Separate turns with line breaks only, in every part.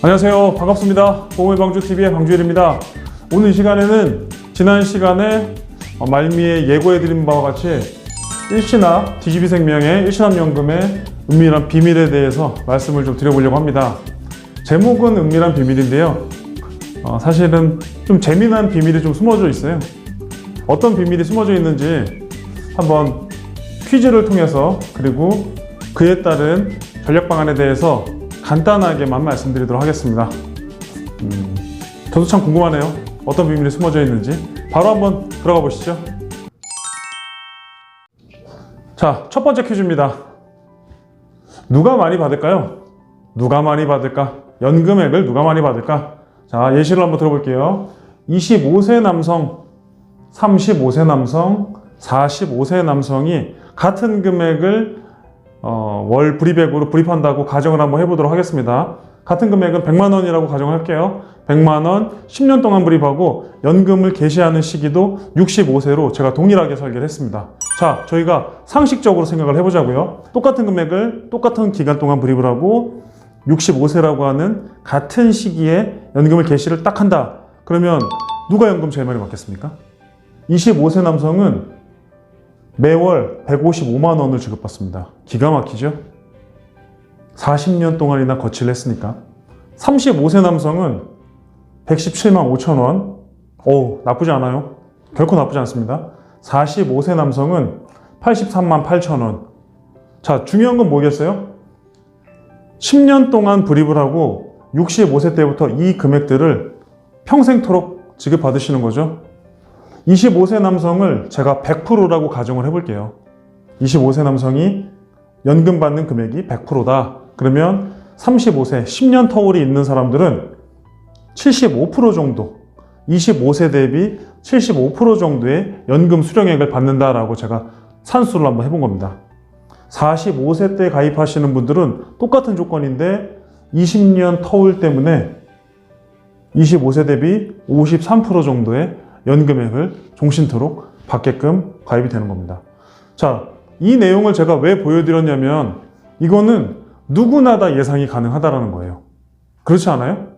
안녕하세요. 반갑습니다. 보험의방주TV의 방주일입니다. 오늘 이 시간에는 지난 시간에 어, 말미에 예고해드린 바와 같이 일신압, DGB생명의 일신압연금의 은밀한 비밀에 대해서 말씀을 좀 드려보려고 합니다. 제목은 은밀한 비밀인데요. 어, 사실은 좀 재미난 비밀이 좀 숨어져 있어요. 어떤 비밀이 숨어져 있는지 한번 퀴즈를 통해서 그리고 그에 따른 전략 방안에 대해서 간단하게만 말씀드리도록 하겠습니다. 음, 저도 참 궁금하네요. 어떤 비밀이 숨어져 있는지 바로 한번 들어가 보시죠. 자, 첫 번째 퀴즈입니다. 누가 많이 받을까요? 누가 많이 받을까? 연금액을 누가 많이 받을까? 자, 예시를 한번 들어볼게요. 25세 남성, 35세 남성, 45세 남성이 같은 금액을 어, 월 불입액으로 불입한다고 가정을 한번 해보도록 하겠습니다. 같은 금액은 100만 원이라고 가정할게요. 100만 원 10년 동안 불입하고 연금을 개시하는 시기도 65세로 제가 동일하게 설계를 했습니다. 자, 저희가 상식적으로 생각을 해보자고요. 똑같은 금액을 똑같은 기간 동안 불입을 하고 65세라고 하는 같은 시기에 연금을 개시를 딱 한다. 그러면 누가 연금 제일 많이 받겠습니까? 25세 남성은 매월 155만 원을 지급받습니다. 기가 막히죠? 40년 동안이나 거치를 했으니까. 35세 남성은 117만 5천 원. 오, 나쁘지 않아요. 결코 나쁘지 않습니다. 45세 남성은 83만 8천 원. 자, 중요한 건 뭐겠어요? 10년 동안 불입을 하고 65세 때부터 이 금액들을 평생토록 지급받으시는 거죠. 25세 남성을 제가 100%라고 가정을 해볼게요. 25세 남성이 연금 받는 금액이 100%다. 그러면 35세, 10년 터울이 있는 사람들은 75% 정도, 25세 대비 75% 정도의 연금 수령액을 받는다라고 제가 산수를 한번 해본 겁니다. 45세 때 가입하시는 분들은 똑같은 조건인데 20년 터울 때문에 25세 대비 53% 정도의 연금액을 종신토록 받게끔 가입이 되는 겁니다. 자, 이 내용을 제가 왜 보여드렸냐면 이거는 누구나 다 예상이 가능하다라는 거예요. 그렇지 않아요?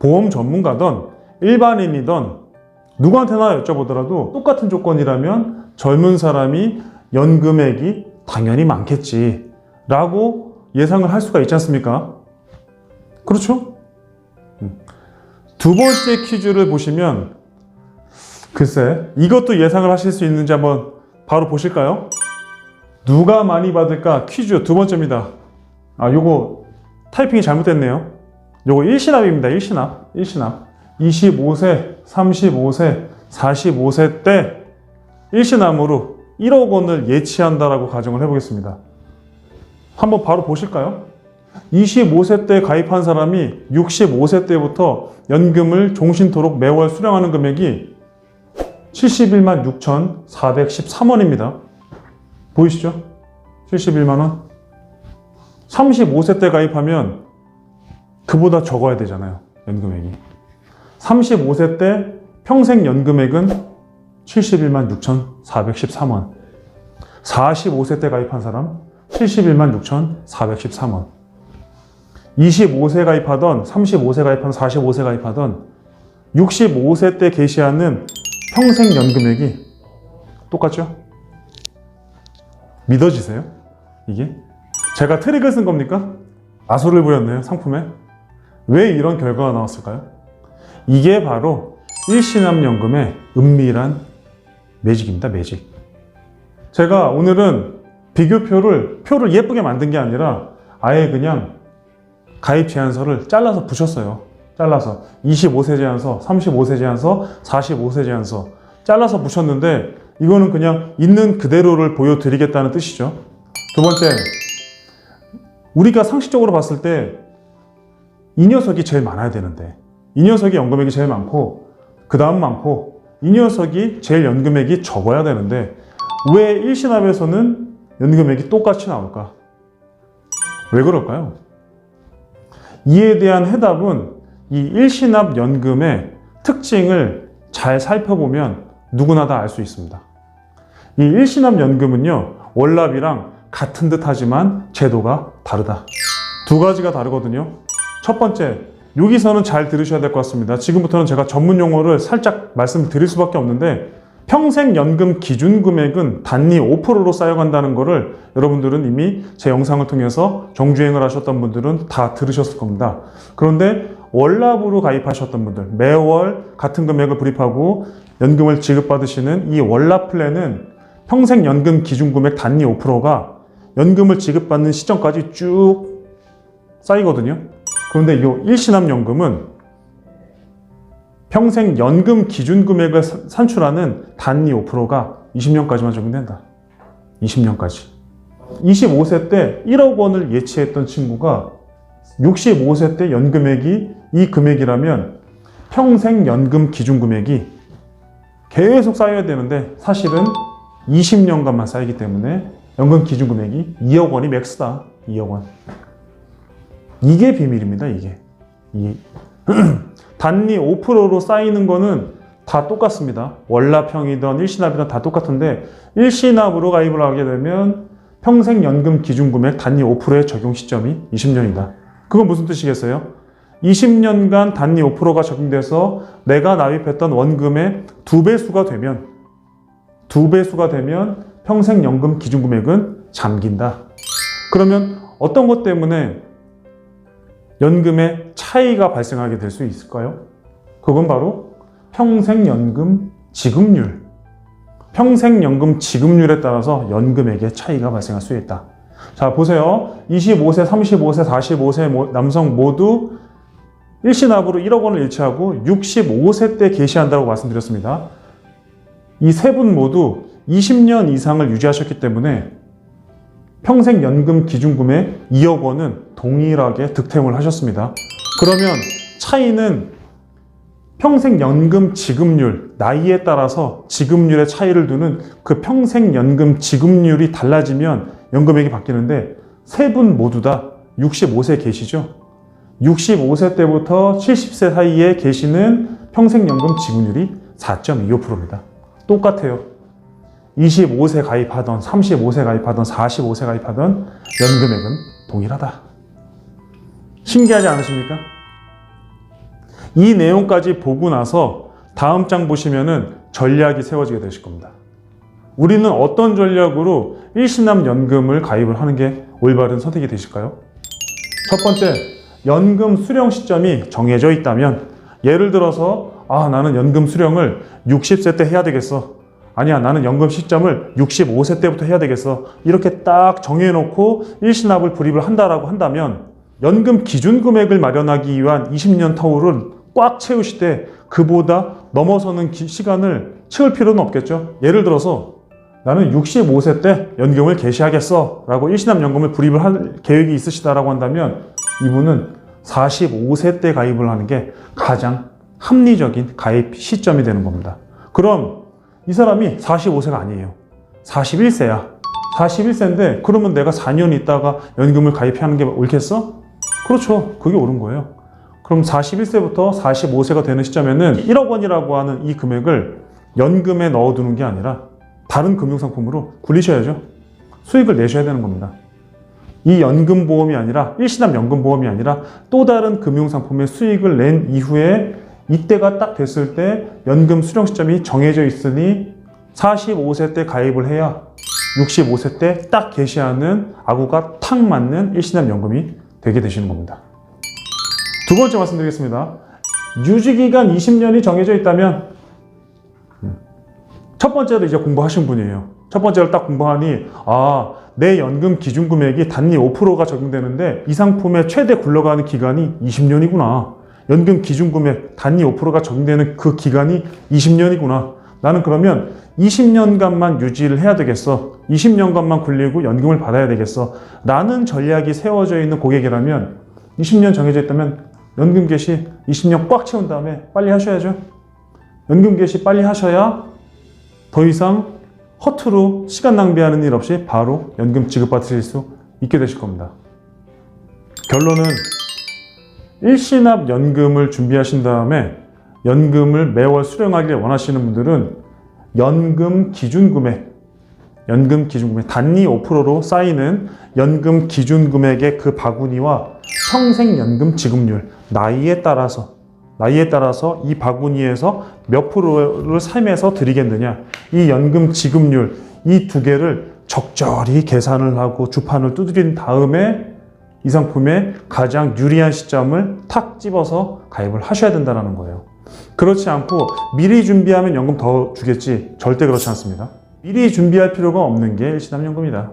보험 전문가든 일반인이든 누구한테나 여쭤보더라도 똑같은 조건이라면 젊은 사람이 연금액이 당연히 많겠지 라고 예상을 할 수가 있지 않습니까? 그렇죠? 음. 두 번째 퀴즈를 보시면 글쎄, 이것도 예상을 하실 수 있는지 한번 바로 보실까요? 누가 많이 받을까? 퀴즈 두 번째입니다. 아, 요거 타이핑이 잘못됐네요. 요거 1신압입니다. 1신압. 1신압. 25세, 35세, 45세 때 1신압으로 1억 원을 예치한다라고 가정을 해보겠습니다. 한번 바로 보실까요? 25세 때 가입한 사람이 65세 때부터 연금을 종신토록 매월 수령하는 금액이 71만 6,413원입니다. 보이시죠? 71만 원. 35세 때 가입하면 그보다 적어야 되잖아요. 연금액이. 35세 때 평생 연금액은 71만 6,413원. 45세 때 가입한 사람 71만 6,413원. 25세 가입하던 35세 가입하던 45세 가입하던 65세 때 개시하는 평생 연금액이 똑같죠? 믿어지세요? 이게? 제가 트릭을 쓴 겁니까? 아소를 부렸네요, 상품에. 왜 이런 결과가 나왔을까요? 이게 바로 일신압연금의 은밀한 매직입니다, 매직. 제가 오늘은 비교표를, 표를 예쁘게 만든 게 아니라 아예 그냥 가입 제한서를 잘라서 붙였어요. 잘라서 25세 제한서, 35세 제한서, 45세 제한서 잘라서 붙였는데 이거는 그냥 있는 그대로를 보여드리겠다는 뜻이죠. 두 번째, 우리가 상식적으로 봤을 때 이 녀석이 제일 많아야 되는데 이 녀석이 연금액이 제일 많고 그 다음 많고 이 녀석이 제일 연금액이 적어야 되는데 왜 일신압에서는 연금액이 똑같이 나올까? 왜 그럴까요? 이에 대한 해답은 이 일신압 연금의 특징을 잘 살펴보면 누구나 다 알 수 있습니다. 이 일신압 연금은요, 월납이랑 같은 듯 하지만 제도가 다르다. 두 가지가 다르거든요. 첫 번째, 여기서는 잘 들으셔야 될 것 같습니다. 지금부터는 제가 전문 용어를 살짝 말씀드릴 수밖에 없는데 평생연금 기준 금액은 단위 5%로 쌓여간다는 것을 여러분들은 이미 제 영상을 통해서 정주행을 하셨던 분들은 다 들으셨을 겁니다. 그런데 월납으로 가입하셨던 분들, 매월 같은 금액을 불입하고 연금을 지급받으시는 이 월납 플랜은 평생연금 기준 금액 단위 5%가 연금을 지급받는 시점까지 쭉 쌓이거든요. 그런데 이 일시납연금은 평생 연금 기준 금액을 사- 산출하는 단위 5%가 20년까지만 적용된다. 20년까지. 25세 때 1억 원을 예치했던 친구가 65세 때 연금액이 이 금액이라면 평생 연금 기준 금액이 계속 쌓여야 되는데 사실은 20년간만 쌓이기 때문에 연금 기준 금액이 2억 원이 맥스다. 2억 원. 이게 비밀입니다, 이게. 이 단위 5%로 쌓이는 거는 다 똑같습니다. 월납형이든 일시납이든 다 똑같은데 일시납으로 가입을 하게 되면 평생연금 기준금액 단위 5%의 적용 시점이 20년이다. 그건 무슨 뜻이겠어요? 20년간 단위 5%가 적용돼서 내가 납입했던 원금의 두 배수가 되면 두 배수가 되면 평생연금 기준금액은 잠긴다. 그러면 어떤 것 때문에 연금의 차이가 발생하게 될 수 있을까요? 그건 바로 평생연금 지급률. 평생연금 지급률에 따라서 연금액의 차이가 발생할 수 있다. 자, 보세요. 25세, 35세, 45세 모- 남성 모두 일시납으로 1억 원을 일치하고 65세 때 개시한다고 말씀드렸습니다. 이 세 분 모두 20년 이상을 유지하셨기 때문에 평생 연금 기준금액 2억 원은 동일하게 득템을 하셨습니다. 그러면 차이는 평생 연금 지급률, 나이에 따라서 지급률의 차이를 두는 그 평생 연금 지급률이 달라지면 연금액이 바뀌는데 세 분 모두 다 65세 계시죠? 65세 때부터 70세 사이에 계시는 평생 연금 지급률이 4.25%입니다. 똑같아요. 25세 가입하던, 35세 가입하던, 45세 가입하던 연금액은 동일하다. 신기하지 않으십니까? 이 내용까지 보고 나서 다음 장 보시면은 전략이 세워지게 되실 겁니다. 우리는 어떤 전략으로 일시납 연금을 가입을 하는 게 올바른 선택이 되실까요? 첫 번째, 연금 수령 시점이 정해져 있다면 예를 들어서 아 나는 연금 수령을 60세 때 해야 되겠어. 아니야 나는 연금 시점을 65세 때부터 해야 되겠어. 이렇게 딱 정해놓고 일시납을 불입을 한다라고 한다면 연금 기준 금액을 마련하기 위한 20년 터울은 꽉 채우시되 그보다 넘어서는 기- 시간을 채울 필요는 없겠죠. 예를 들어서 나는 65세 때 연금을 개시하겠어 라고 일시납 연금을 불입을 할 계획이 있으시다라고 한다면 이분은 45세 때 가입을 하는 게 가장 합리적인 가입 시점이 되는 겁니다. 그럼 이 사람이 45세가 아니에요. 41세야. 41세인데 그러면 내가 4년 있다가 연금을 가입하는 게 옳겠어? 그렇죠. 그게 옳은 거예요. 그럼 41세부터 45세가 되는 시점에는 1억 원이라고 하는 이 금액을 연금에 넣어두는 게 아니라 다른 금융상품으로 굴리셔야죠. 수익을 내셔야 되는 겁니다. 이 연금보험이 아니라 일시납 연금보험이 아니라 또 다른 금융상품의 수익을 낸 이후에 이때가 딱 됐을 때 연금 수령 시점이 정해져 있으니 45세 때 가입을 해야 65세 때 딱 개시하는 아구가 탁 맞는 일시납 연금이 되게 되시는 겁니다. 두 번째 말씀드리겠습니다. 유지기간 20년이 정해져 있다면 음, 첫 번째로 이제 공부하신 분이에요. 첫 번째로 딱 공부하니 아, 내 연금 기준 금액이 단위 5%가 적용되는데 이 상품의 최대 굴러가는 기간이 20년이구나. 연금 기준 금액 단위 5%가 적용되는 그 기간이 20년이구나. 나는 그러면 20년간만 유지를 해야 되겠어. 20년간만 굴리고 연금을 받아야 되겠어. 라는 전략이 세워져 있는 고객이라면 20년 정해져 있다면 연금 개시 20년 꽉 채운 다음에 빨리 하셔야죠. 연금 개시 빨리 하셔야 더 이상 허투루 시간 낭비하는 일 없이 바로 연금 지급받으실 수 있게 되실 겁니다. 결론은 일시납 연금을 준비하신 다음에 연금을 매월 수령하길 원하시는 분들은 연금 기준 금액, 연금 기준 금액 단위 5%로 쌓이는 연금 기준 금액의 그 바구니와 평생연금 지급률 나이에 따라서 나이에 따라서 이 바구니에서 몇 프로를 삶에서 드리겠느냐 이 연금 지급률 이 두 개를 적절히 계산을 하고 주판을 두드린 다음에 이 상품의 가장 유리한 시점을 탁 집어서 가입을 하셔야 된다는 거예요. 그렇지 않고 미리 준비하면 연금 더 주겠지 절대 그렇지 않습니다. 미리 준비할 필요가 없는 게 일시남연금이다.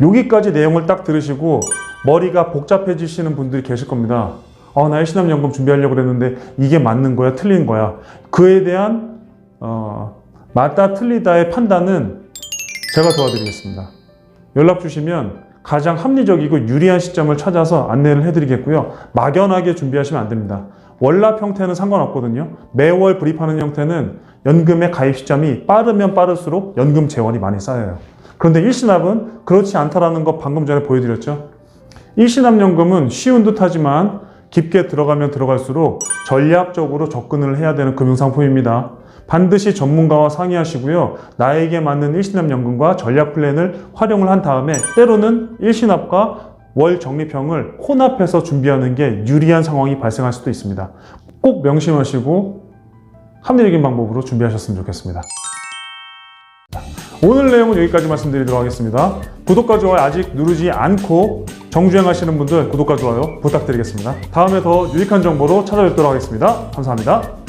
여기까지 내용을 딱 들으시고 머리가 복잡해지시는 분들이 계실 겁니다. 어, 나 일시남연금 준비하려고 그랬는데 이게 맞는 거야, 틀린 거야. 그에 대한 어, 맞다 틀리다의 판단은 제가 도와드리겠습니다. 연락 주시면 가장 합리적이고 유리한 시점을 찾아서 안내를 해드리겠고요. 막연하게 준비하시면 안 됩니다. 월납 형태는 상관없거든요. 매월 불입하는 형태는 연금의 가입 시점이 빠르면 빠를수록 연금 재원이 많이 쌓여요. 그런데 일시납은 그렇지 않다라는 거 방금 전에 보여드렸죠. 일시납연금은 쉬운 듯 하지만 깊게 들어가면 들어갈수록 전략적으로 접근을 해야 되는 금융상품입니다. 반드시 전문가와 상의하시고요. 나에게 맞는 일시납연금과 전략 플랜을 활용을 한 다음에 때로는 일시납과 월 적립형을 혼합해서 준비하는 게 유리한 상황이 발생할 수도 있습니다. 꼭 명심하시고 합리적인 방법으로 준비하셨으면 좋겠습니다. 오늘 내용은 여기까지 말씀드리도록 하겠습니다. 구독과 좋아요 아직 누르지 않고 정주행 하시는 분들 구독과 좋아요 부탁드리겠습니다. 다음에 더 유익한 정보로 찾아뵙도록 하겠습니다. 감사합니다.